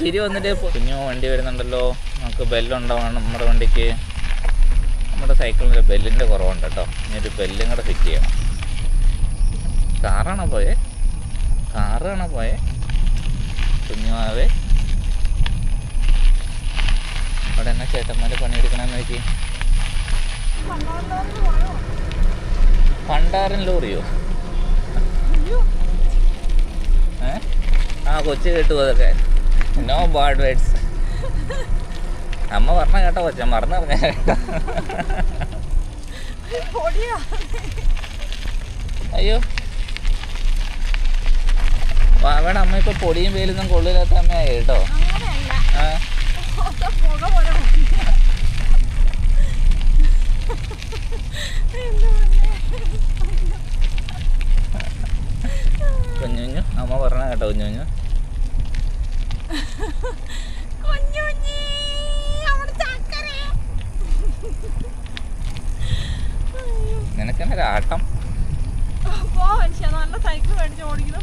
ചിരി വന്നിട്ട് കുഞ്ഞു വണ്ടി വരുന്നുണ്ടല്ലോ. നമുക്ക് ബെല്ലുണ്ടാവണം നമ്മുടെ വണ്ടിക്ക്. നമ്മുടെ സൈക്കിളിന്റെ ബെല്ലിന്റെ കുറവുണ്ട് കേട്ടോ. ഇനി ഒരു ബെല്ലും കൂടെ ഫിറ്റ് ചെയ്യണം. കാറാണോ പോയേ? കാറാണോ പോയേ? കുഞ്ഞുമാവേ അവിടെ എന്നാ ചേട്ടന്മാരെ പണിയെടുക്കണമെന്ന് നോക്കി. പണ്ടാരൻ ലോറിയോ? ഏ? ആ കൊച്ചു കേട്ടു അതൊക്കെ. നോ ബാഡ് വേർഡ്സ് അമ്മ പറഞ്ഞ കേട്ടോ കൊച്ച മറന്നു പറഞ്ഞ കേട്ടോ. അയ്യോ. വാവയുടെ അമ്മ ഇപ്പൊ പൊടിയും വെയിലൊന്നും കൊള്ളില്ലാത്ത അമ്മയായി കേട്ടോ. കുഞ്ഞു കുഞ്ഞു അമ്മ പറഞ്ഞ കേട്ടോ കുഞ്ഞുഞ്ഞു കുഞ്ഞുഞ്ഞി,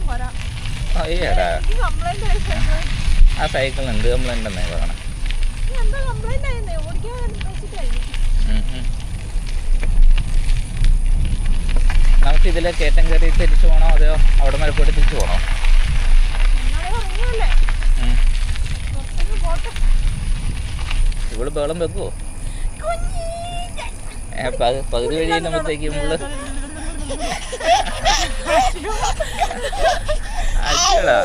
പോരാ അയ്യടാ സൈക്കിൾ ആ സൈക്കിളിന് എന്ത് കംപ്ലൈന്റ് എന്നേ പറയണം. നമുക്ക് ഇതിലെ കയറ്റം കയറി തിരിച്ചു പോകണോ അതെയോ അവിടെ വരെ പോയിട്ട് തിരിച്ചു പോകണോ ഇവൾ ഏ, പകു- പകുതി വഴി ചെല്ലുമ്പോഴത്തേക്കും നമ്മൾ അച്ഛടാ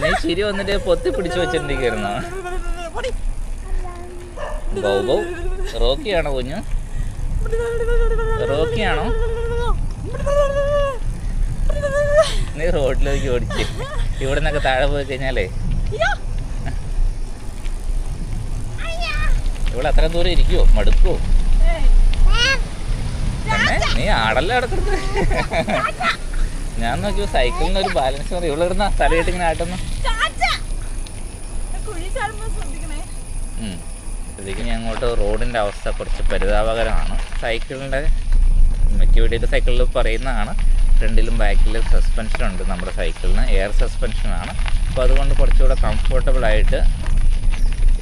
നീ ശരി വന്നിട്ട് പൊത്തി പിടിച്ചു പൊടി. ബൗ ബൗ റോക്കിയാണോ കുഞ്ഞു റോക്കിയാണോ നീ റോഡിലേക്ക് ഓടിച്ച് ഇവിടെ നിന്നൊക്കെ താഴെ പോയി കഴിഞ്ഞാലേ. ഇവിടെ അത്ര ദൂരം ഇരിക്കുവോ. എന്നെ നീ ആടല്ലേ അടക്കുന്നത് ഞാൻ നോക്കി സൈക്കിളിന് ഒരു ബാലൻസ് മതി ഇവിടെ ഇടുന്ന തലയിട്ട് ഇങ്ങനെ ആട്ടുന്നു. ഇതിലേക്ക് ഞാൻ അങ്ങോട്ട് റോഡിന്റെ അവസ്ഥ കുറച്ച് പരിതാപകരമാണ്. സൈക്കിളിന്റെ മിക്ക വീട്ടിൽ സൈക്കിളിൽ പറയുന്നതാണ്. ഫ്രണ്ടിലും ബാക്കിലും സസ്പെൻഷൻ ഉണ്ട് നമ്മുടെ സൈക്കിളിന്. എയർ സസ്പെൻഷനാണ് അപ്പോൾ അതുകൊണ്ട് കുറച്ചുകൂടെ കംഫർട്ടബിളായിട്ട്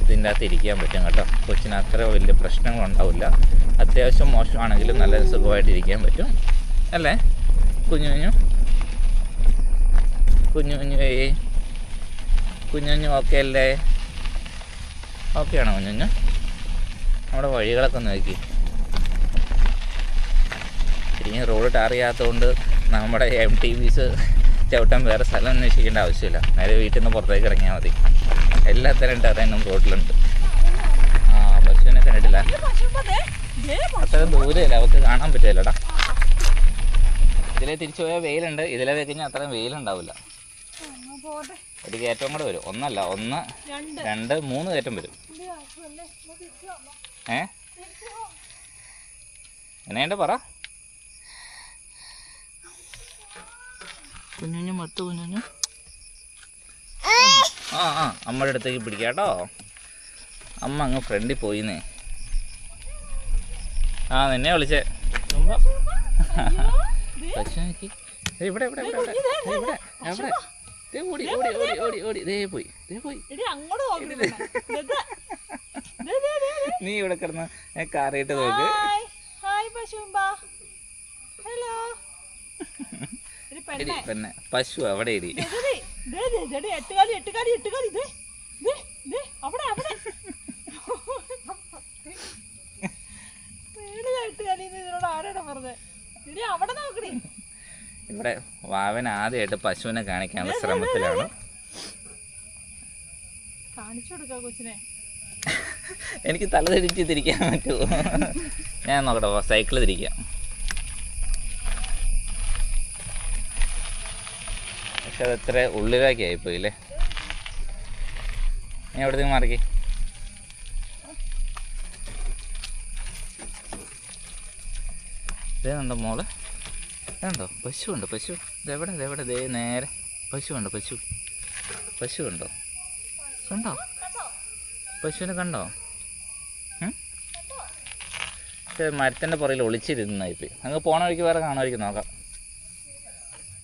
ഇതിന്റെ അകത്ത് ഇരിക്കാൻ പറ്റും കേട്ടോ. കൊച്ചിന് അത്ര വലിയ പ്രശ്നങ്ങളുണ്ടാവില്ല അത്യാവശ്യം മോശമാണെങ്കിലും നല്ല സുഖമായിട്ടിരിക്കാൻ പറ്റും. അല്ലേ? കുഞ്ഞു കുഞ്ഞു. കുഞ്ഞു കുഞ്ഞു ഏ കുഞ്ഞു കുഞ്ഞു ഓക്കെ അല്ലേ? ഓക്കെ ആണോ കുഞ്ഞു കുഞ്ഞു? നമ്മുടെ വഴികളൊക്കെ നോക്കി. ഇനി റോഡ് ടാർ ചെയ്യാത്തതുകൊണ്ട് നമ്മുടെ എം ടി വിസ് ചവിട്ടാൻ വേറെ സ്ഥലം അന്വേഷിക്കേണ്ട ആവശ്യമില്ല. നേരെ വീട്ടിൽ നിന്ന് പുറത്തേക്ക് ഇറങ്ങിയാൽ മതി. എല്ലാത്തരം ടെറൈനും റോഡിലുണ്ട് ആ പശുവിനെ കണ്ടിട്ടില്ല ഈ പശുമ്പോ ദേ, ദേ പശു. അത്ര ദൂരമില്ല അവർക്ക് കാണാൻ പറ്റില്ലടാ ഇതിലെ തിരിച്ചു പോയാൽ വെയിലുണ്ട് ഇതിലെ വെക്കഴിഞ്ഞാൽ കഴിഞ്ഞാൽ അത്രയും വെയിലുണ്ടാവില്ല. ഒരു കയറ്റം കൂടെ വരും ഒന്നല്ല ഒന്ന് രണ്ട്. മൂന്ന് കയറ്റം വരും? ഏ. എന്നേണ്ട പറ കുഞ്ഞുഞ്ഞു മത്ത് കുഞ്ഞുഞ്ഞു ആ ആ അമ്മയുടെ അടുത്തേക്ക് പിടിക്കാം കേട്ടോ അമ്മ അങ്ങ് ഫ്രണ്ടിൽ പോയിന്നേ ആ നിന്നെ വിളിച്ചേ. ദേ ഇവിടെ ഇവിടെ ഇവിടെ ഇവിടെ. ഇവിടെ എവിടെ ദേ ഓടി ഓടി ഓടി ഓടി ഓടി. ദേ പോയി ദേ പോയി. നീ ഇവിടെ കിടന്ന് കാറിയിട്ട് നോക്ക് ഹലോ. പെണ്ണെ. പശു അവിടെ ഇടി എട്ടുകാലി എട്ടുകാലി എട്ടുകാലി. ദേ ദേ ദേ അവിടെ അവിടെ വീടിലെ എട്ടുകാലി എന്ന് ഇതിനോട് ആരാണ് പറഞ്ഞത് ഇനി അവിടെ നോക്കണേ ഇവിടെ വാവൻ ആദ്യമായിട്ട് പശുവിനെ കാണിക്കാനുള്ള ശ്രമത്തിലാണ്. എനിക്ക് തല തിരിച്ച് തിരിക്കാൻ പറ്റുമോ? ഞാൻ നോക്കട്ടെ സൈക്കിൾ തിരിക്കാം. പക്ഷെ അത് എത്ര ഉള്ളിലാക്കി ആയിപ്പോയില്ലേ ഞാൻ എവിടത്തേക്ക് മാറിക്കേ? നല്ല മോൾ? ഇതുണ്ടോ പശു ഉണ്ടോ? പശു? ഇതെവിടെ ഇതെവിടെ ദേ നേരെ. പശു ഉണ്ടോ? പശു? പശു ഉണ്ടോ? കണ്ടോ? പശുവിനെ കണ്ടോ? മരത്തിന്റെ പുറകിൽ ഒളിച്ചിരുന്നായിപ്പോയി അങ്ങ് പോണ വഴിക്ക് വേറെ കാണുമായിരിക്കും നോക്കാം.